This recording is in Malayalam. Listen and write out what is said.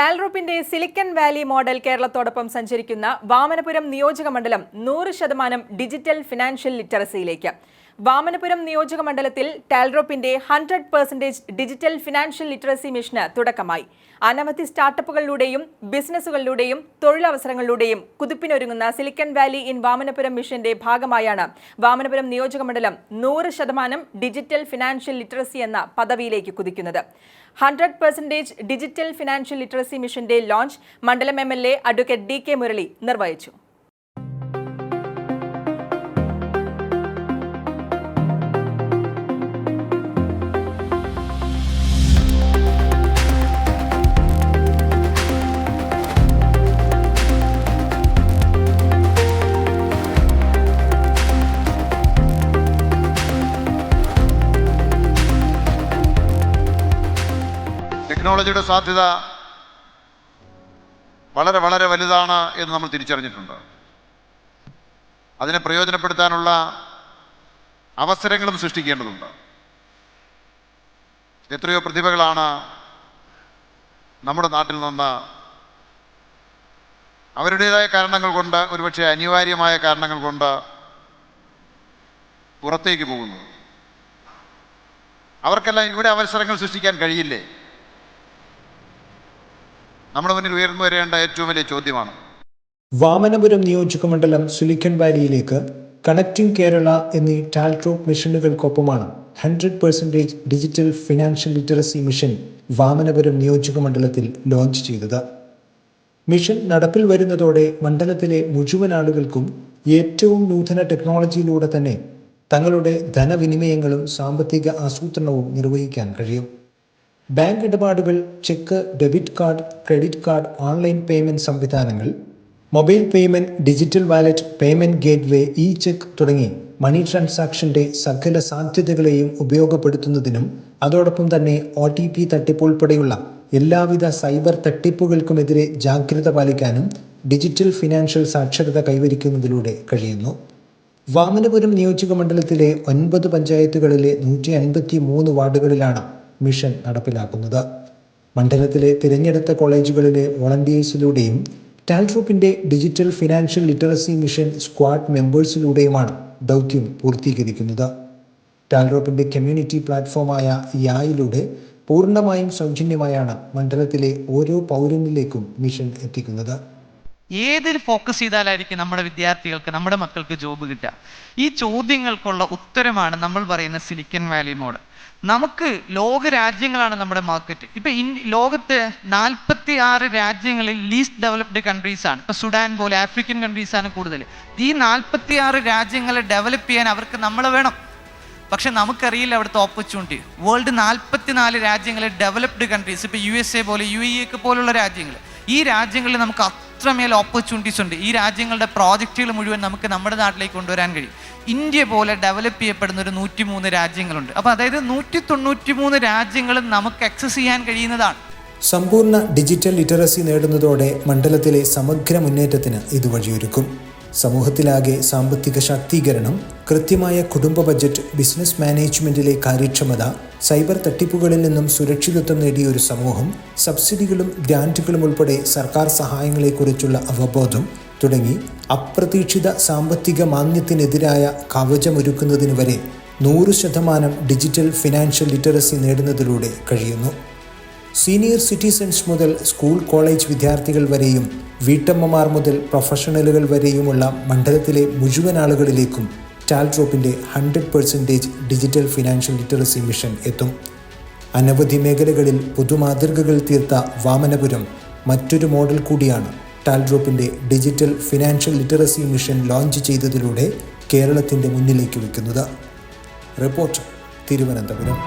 ടാൽറൂപ്പിന്റെ സിലിക്കൺ വാലി മോഡൽ കേരളത്തോടൊപ്പം സഞ്ചരിക്കുന്ന വാമനപുരം നിയോജക മണ്ഡലം നൂറ് ശതമാനം ഡിജിറ്റൽ ഫിനാൻഷ്യൽ ലിറ്ററസിയിലേക്ക്. വാമനപുരം നിയോജക മണ്ഡലത്തിൽ ടാൽറോപ്പിന്റെ hundred percentage digital financial literacy മിഷന് തുടക്കമായി. അനവധി സ്റ്റാർട്ടപ്പുകളിലൂടെയും ബിസിനസ്സുകളിലൂടെയും തൊഴിലവസരങ്ങളിലൂടെയും കുതിപ്പിനൊരുങ്ങുന്ന സിലിക്കൺ വാലി ഇൻ വാമനപുരം മിഷന്റെ ഭാഗമായാണ് വാമനപുരം നിയോജക മണ്ഡലം നൂറ് ശതമാനം ഡിജിറ്റൽ ഫിനാൻഷ്യൽ ലിറ്ററസി എന്ന പദവിയിലേക്ക് കുതിക്കുന്നത്. Hundred percentage digital financial literacy മിഷന്റെ ലോഞ്ച് മണ്ഡലം M L A advocate D K Murali നിർവഹിച്ചു. ടെക്നോളജിയുടെ സാധ്യത വളരെ വളരെ വലുതാണ് എന്ന് നമ്മൾ തിരിച്ചറിഞ്ഞിട്ടുണ്ട്. അതിനെ പ്രയോജനപ്പെടുത്താനുള്ള അവസരങ്ങളും സൃഷ്ടിക്കേണ്ടതുണ്ട്. എത്രയോ പ്രതിഭകളാണ് നമ്മുടെ നാട്ടിൽ നിന്ന് അവരുടേതായ കാരണങ്ങൾ കൊണ്ട് ഒരുപക്ഷെ അനിവാര്യമായ കാരണങ്ങൾ കൊണ്ട് പുറത്തേക്ക് പോകുന്നത്. അവർക്കെല്ലാം ഇവിടെ അവസരങ്ങൾ സൃഷ്ടിക്കാൻ കഴിയില്ലേ? നമ്മുടെ മുന്നിൽ ഉയർന്നു വരേണ്ട ഏറ്റവും വലിയ ചോദ്യമാണ്. വാമനപുരം നിയോജകമണ്ഡലം സിലിക്കൺ വാലിയിലേക്ക് കണക്റ്റിംഗ് കേരള എന്നീ Talrop മിഷനുകൾക്കൊപ്പമാണ് hundred percentage digital financial literacy mission Vamanapuram നിയോജകമണ്ഡലത്തിൽ launch ചെയ്തത്. മിഷൻ നടപ്പിൽ വരുന്നതോടെ മണ്ഡലത്തിലെ മുഴുവൻ ആളുകൾക്കും ഏറ്റവും നൂതന ടെക്നോളജിയിലൂടെ തന്നെ തങ്ങളുടെ ധനവിനിമയങ്ങളും സാമ്പത്തിക ആസൂത്രണവും നിർവഹിക്കാൻ കഴിയും. ബാങ്ക് ഇടപാടുകൾ check debit card credit card online payment സംവിധാനങ്ങൾ mobile payment digital wallet payment gateway e check തുടങ്ങി മണി ട്രാൻസാക്ഷന്റെ സകല സാധ്യതകളെയും ഉപയോഗപ്പെടുത്തുന്നതിനും അതോടൊപ്പം തന്നെ ഒ ടി പി തട്ടിപ്പ് ഉൾപ്പെടെയുള്ള എല്ലാവിധ സൈബർ തട്ടിപ്പുകൾക്കുമെതിരെ ജാഗ്രത പാലിക്കാനും ഡിജിറ്റൽ ഫിനാൻഷ്യൽ സാക്ഷരത കൈവരിക്കുന്നതിലൂടെ കഴിയുന്നു. വാമനപുരം നിയോജക മണ്ഡലത്തിലെ ഒൻപത് പഞ്ചായത്തുകളിലെ നൂറ്റി അൻപത്തി മൂന്ന് വാർഡുകളിലാണ് മിഷൻ നടപ്പിലാക്കുന്നത്. മണ്ഡലത്തിലെ തിരഞ്ഞെടുത്ത കോളേജുകളിലെ വോളണ്ടിയേഴ്സിലൂടെയും ടാൽട്രൂപ്പിന്റെ digital financial literacy mission squad മെമ്പേഴ്സിലൂടെയുമാണ് ദൗത്യം പൂർത്തീകരിക്കുന്നത്. ടാൽട്രോപ്പിന്റെ കമ്മ്യൂണിറ്റി പ്ലാറ്റ്ഫോമായ യായിലൂടെ പൂർണമായും സൗജന്യമായാണ് മണ്ഡലത്തിലെ ഓരോ പൗരനിലേക്കും മിഷൻ എത്തിക്കുന്നത്. ഏതിൽ ഫോക്കസ് ചെയ്താലായിരിക്കും നമ്മുടെ വിദ്യാർത്ഥികൾക്ക് നമ്മുടെ മക്കൾക്ക് ജോബ് കിട്ടുക? ഈ ചോദ്യങ്ങൾക്കുള്ള ഉത്തരമാണ് നമ്മൾ പറയുന്ന സിലിക്കൻ വാലി മോഡ് നമുക്ക് ലോക രാജ്യങ്ങളാണ് നമ്മുടെ മാർക്കറ്റ് ഇപ്പൊ ഇൻ ലോകത്ത് നാൽപ്പത്തി ആറ് രാജ്യങ്ങളിൽ ലീസ്റ്റ് ഡെവലപ്ഡ് കൺട്രീസ് ആണ്. ഇപ്പൊ സുഡാൻ പോലെ ആഫ്രിക്കൻ കൺട്രീസ് ആണ് കൂടുതൽ. ഈ നാൽപ്പത്തി ആറ് രാജ്യങ്ങളെ ഡെവലപ്പ് ചെയ്യാൻ അവർക്ക് നമ്മളെ വേണം. പക്ഷെ നമുക്കറിയില്ല അവിടുത്തെ ഓപ്പർച്യൂണിറ്റി വേൾഡ് നാൽപ്പത്തിനാല് രാജ്യങ്ങളെ ഡെവലപ്ഡ് കൺട്രീസ് ഇപ്പോൾ യു എസ് എ പോലെ യു എ ഒക്കെ പോലുള്ള രാജ്യങ്ങൾ. ഈ രാജ്യങ്ങളിൽ നമുക്ക് അത്രമേൽ ഓപ്പർച്യൂണിറ്റീസ് ഉണ്ട് ഈ രാജ്യങ്ങളുടെ പ്രോജക്റ്റുകൾ മുഴുവൻ നമുക്ക് നമ്മുടെ നാട്ടിലേക്ക് കൊണ്ടുവരാൻ കഴിയും. ഇന്ത്യ പോലെ ഡെവലപ്പ് ചെയ്യപ്പെടുന്ന ഒരു നൂറ്റി മൂന്ന് രാജ്യങ്ങളുണ്ട്. അപ്പോൾ അതായത് നൂറ്റി തൊണ്ണൂറ്റി മൂന്ന് രാജ്യങ്ങളും നമുക്ക് ആക്സസ് ചെയ്യാൻ കഴിയുന്നതാണ്. സമ്പൂർണ ഡിജിറ്റൽ ലിറ്ററസി നേടുന്നതോടെ മണ്ഡലത്തിലെ സമഗ്ര മുന്നേറ്റത്തിന് ഇത് വഴിയൊരുക്കും സമൂഹത്തിലാകെ സാമ്പത്തിക ശാക്തീകരണം കൃത്യമായ കുടുംബ ബജറ്റ് ബിസിനസ് മാനേജ്മെന്റിലെ കാര്യക്ഷമത സൈബർ തട്ടിപ്പുകളിൽ നിന്നും സുരക്ഷിതത്വം നേടിയ ഒരു സമൂഹം സബ്സിഡികളും ഗ്രാന്റുകളും ഉൾപ്പെടെ സർക്കാർ സഹായങ്ങളെക്കുറിച്ചുള്ള അവബോധം തുടങ്ങി അപ്രതീക്ഷിത സാമ്പത്തിക മാന്യത്തിനെതിരായ കവചമൊരുക്കുന്നതിന് വരെ നൂറ് ശതമാനം ഡിജിറ്റൽ ഫിനാൻഷ്യൽ ലിറ്ററസി നേടുന്നതിലൂടെ കഴിയുന്നു. സീനിയർ സിറ്റിസൺസ് മുതൽ സ്കൂൾ കോളേജ് വിദ്യാർത്ഥികൾ വരെയും വീട്ടമ്മമാർ മുതൽ പ്രൊഫഷണലുകൾ വരെയുമുള്ള മണ്ഡലത്തിലെ മുഴുവൻ ആളുകളിലേക്കും ടാൽട്രോപ്പിന്റെ hundred percentage digital financial literacy mission എത്തും. അനവധി മേഖലകളിൽ പുതുമാതൃകകൾ തീർത്ത വാമനപുരം മറ്റൊരു മോഡൽ കൂടിയാണ് ടാൽഡ്രോപ്പിന്റെ digital financial literacy mission launch ചെയ്തതിലൂടെ കേരളത്തിന്റെ മുന്നിലേക്ക് വയ്ക്കുന്നത് റിപ്പോർട്ട് തിരുവനന്തപുരം